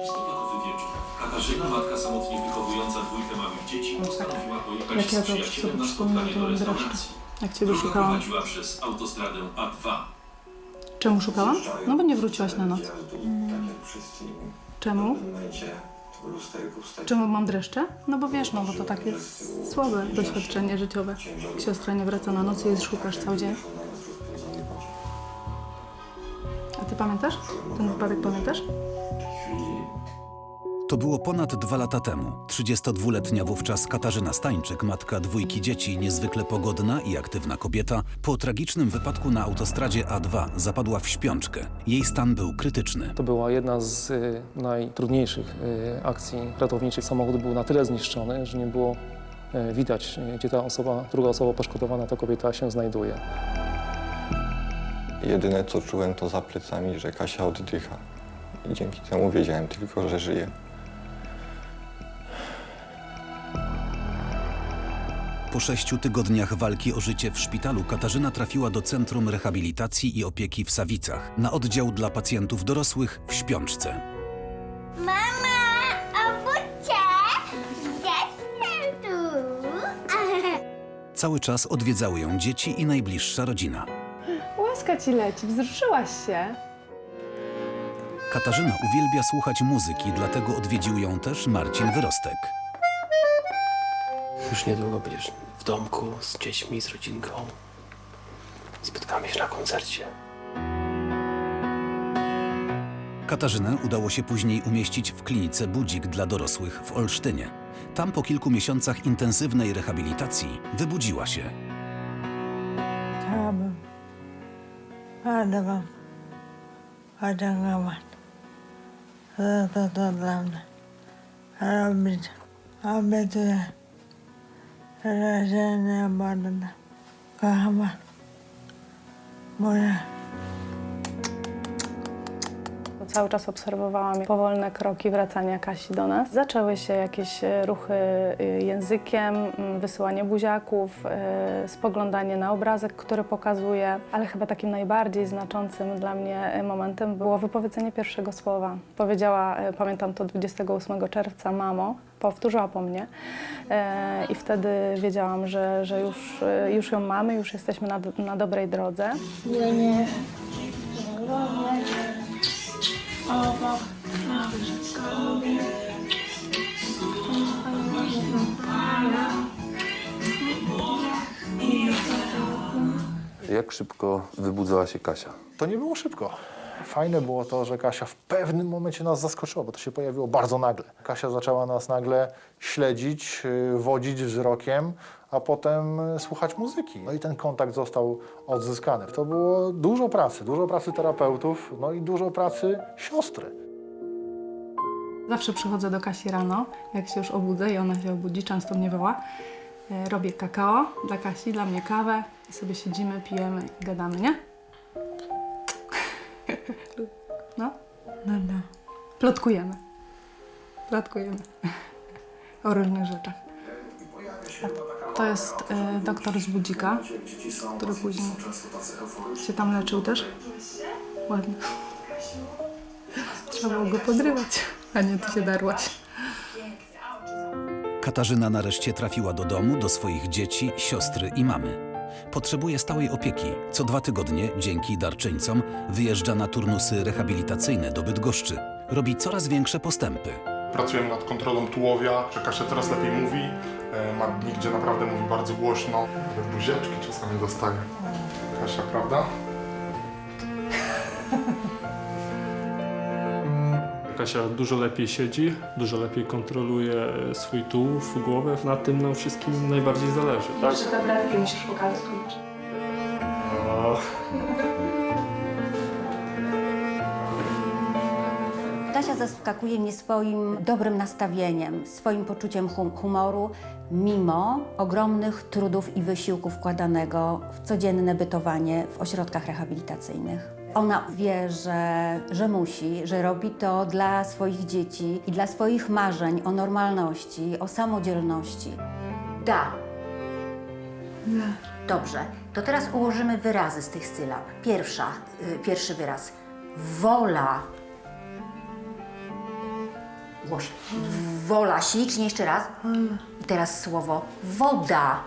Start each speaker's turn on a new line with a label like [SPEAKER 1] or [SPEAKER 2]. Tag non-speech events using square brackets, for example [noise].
[SPEAKER 1] Listopadowy wieczór. Katarzyna, matka samotnie wychowująca dwójkę małych dzieci, postanowiła pojechać
[SPEAKER 2] Jak ja
[SPEAKER 1] z
[SPEAKER 2] to
[SPEAKER 1] przyjacielem na spotkanie
[SPEAKER 2] to
[SPEAKER 1] do
[SPEAKER 2] mam
[SPEAKER 1] restauracji.
[SPEAKER 2] Jak ciebie
[SPEAKER 1] Droga
[SPEAKER 2] szukałam.
[SPEAKER 1] prowadziła przez autostradę A2.
[SPEAKER 2] Czemu szukałam? No bo nie wróciłaś na noc.
[SPEAKER 3] Tak jak wszyscy inni.
[SPEAKER 2] Czemu?
[SPEAKER 3] W pewnym momencie to lusterko wstać.
[SPEAKER 2] Czemu mam dreszcze? No bo wiesz, no bo to takie słabe doświadczenie życiowe. Siostra nie wraca na noc i jej szukasz cały dzień. A ty pamiętasz? Ten wypadek pamiętasz?
[SPEAKER 4] To było ponad dwa lata temu. 32-letnia wówczas Katarzyna Stańczyk, matka dwójki dzieci, niezwykle pogodna i aktywna kobieta, po tragicznym wypadku na autostradzie A2 zapadła w śpiączkę. Jej stan był krytyczny.
[SPEAKER 5] To była jedna z y, najtrudniejszych y, akcji ratowniczych. Samochód był na tyle zniszczony, że nie było y, widać, y, gdzie ta osoba, druga osoba poszkodowana, ta kobieta się znajduje.
[SPEAKER 3] Jedyne co czułem to za plecami, że Kasia oddycha. I dzięki temu wiedziałem tylko, że żyje.
[SPEAKER 4] Po sześciu tygodniach walki o życie w szpitalu Katarzyna trafiła do Centrum Rehabilitacji i Opieki w Sawicach, na oddział dla pacjentów dorosłych w śpiączce.
[SPEAKER 6] Mama, obudźcie! Jestem tu! [laughs]
[SPEAKER 4] Cały czas odwiedzały ją dzieci i najbliższa rodzina.
[SPEAKER 7] Łaska ci leci, wzruszyłaś się.
[SPEAKER 4] Katarzyna uwielbia słuchać muzyki, dlatego odwiedził ją też Marcin Wyrostek.
[SPEAKER 8] Już niedługo będziesz domku z dziećmi, z rodzinką. Spotkamy się na koncercie.
[SPEAKER 4] Katarzynę udało się później umieścić w klinice Budzik dla dorosłych w Olsztynie. Tam po kilku miesiącach intensywnej rehabilitacji wybudziła się.
[SPEAKER 9] Ale wam podziękować za to, co dla mnie robić. Obiecuję, że się nie będę.
[SPEAKER 2] Cały czas obserwowałam powolne kroki wracania Kasi do nas. Zaczęły się jakieś e, ruchy e, językiem, wysyłanie buziaków, e, spoglądanie na obrazek, który pokazuje, ale chyba takim najbardziej znaczącym dla mnie momentem było wypowiedzenie pierwszego słowa. Powiedziała, pamiętam to 28 czerwca, mamo, powtórzyła po mnie i wtedy wiedziałam, że, że już, już ją mamy, już jesteśmy na, na dobrej drodze.
[SPEAKER 10] Jak szybko wybudzała się Kasia?
[SPEAKER 11] To nie było szybko. Fajne było to, że Kasia w pewnym momencie nas zaskoczyła, bo to się pojawiło bardzo nagle. Kasia zaczęła nas nagle śledzić, yy, wodzić wzrokiem, a potem yy, słuchać muzyki. No i ten kontakt został odzyskany. To było dużo pracy, dużo pracy terapeutów, no i dużo pracy siostry.
[SPEAKER 2] Zawsze przychodzę do Kasi rano, jak się już obudzę i ona się obudzi, często mnie woła. E, Robię kakao dla Kasi, dla mnie kawę i sobie siedzimy, pijemy i gadamy, nie? [laughs] No,
[SPEAKER 9] No, no.
[SPEAKER 2] plotkujemy. Plotkujemy [laughs] o różnych rzeczach. To jest e, doktor z Budzika, który później się tam leczył też. Ładnie. [laughs] Trzeba było go podrywać, a nie ty się darłaś.
[SPEAKER 4] Katarzyna nareszcie trafiła do domu, do swoich dzieci, siostry i mamy. Potrzebuje stałej opieki. Co dwa tygodnie, dzięki darczyńcom, wyjeżdża na turnusy rehabilitacyjne do Bydgoszczy. Robi coraz większe postępy.
[SPEAKER 12] Pracujemy nad kontrolą tułowia, że Kasia teraz lepiej mówi. E, Ma dni, gdzie naprawdę mówi bardzo głośno. Buziaczki czasami dostaje. Kasia, prawda?
[SPEAKER 8] Kasia dużo lepiej siedzi, dużo lepiej kontroluje swój tułów, głowę. Na tym nam wszystkim najbardziej zależy. Tak?
[SPEAKER 2] Jeszcze tabletki musisz pokazać.
[SPEAKER 8] O,
[SPEAKER 6] Kasia zaskakuje mnie swoim dobrym nastawieniem, swoim poczuciem hum humoru, mimo ogromnych trudów i wysiłku wkładanego w codzienne bytowanie w ośrodkach rehabilitacyjnych. Ona wie, że, że musi, że robi to dla swoich dzieci i dla swoich marzeń o normalności, o samodzielności. Da. Dobrze, to teraz ułożymy wyrazy z tych sylab. Pierwsza, y, pierwszy wyraz. Wola Głoś. Wola, ślicznie jeszcze raz. I teraz słowo.
[SPEAKER 9] Woda.